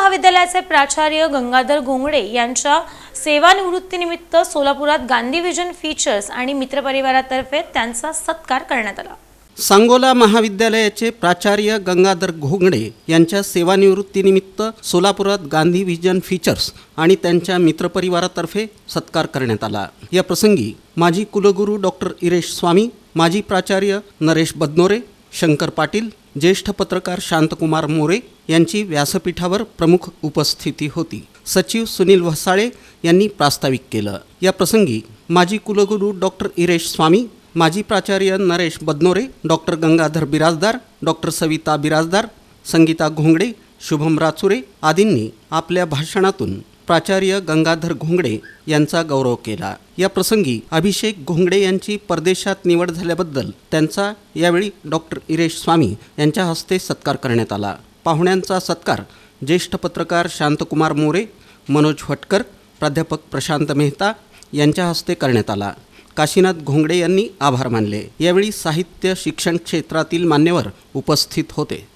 महाविद्यालयाचे प्राचार्य गंगाधर घोंगडे यांच्या सेवानिवृत्तीनिमित्त सोलापुरात गांधी विजन फीचर्स आणि मित्रपरिवारातर्फे त्यांचा सत्कार करण्यात आला. सांगोला महाविद्यालयाचे प्राचार्य गंगाधर घोंगडे यांच्या सेवानिवृत्तीनिमित्त सोलापुरात गांधी विजन फीचर्स आणि त्यांच्या मित्रपरिवारातर्फे सत्कार करण्यात आला. या प्रसंगी माजी कुलगुरू डॉक्टर इरेश स्वामी माजी प्राचार्य नरेश बदनोरे शंकर पाटील ज्येष्ठ पत्रकार शांतकुमार मोरे यांची व्यासपीठावर प्रमुख उपस्थिती होती. सचिव सुनील वसाळे यांनी प्रास्ताविक केलं. या प्रसंगी माजी कुलगुरू डॉक्टर इरेश स्वामी माजी प्राचार्य नरेश बदनोरे डॉक्टर गंगाधर बिराजदार डॉक्टर सविता बिराजदार संगीता घोंगडे शुभम राचुरे आदींनी आपल्या भाषणातून प्राचार्य गंगाधर घोंगडे यांचा गौरव केला. या प्रसंगी अभिषेक घोंगडे यांची परदेशात निवड झाल्याबद्दल त्यांचा यावेळी डॉक्टर इरेश स्वामी यांच्या हस्ते सत्कार करण्यात आला. पाहुण्यांचा सत्कार ज्येष्ठ पत्रकार शांतकुमार मोरे मनोज फटकर प्राध्यापक प्रशांत मेहता यांच्या हस्ते करण्यात आला. काशीनाथ घोंगडे यांनी आभार मानले. यावेळी साहित्य शिक्षण क्षेत्रातील मान्यवर उपस्थित होते.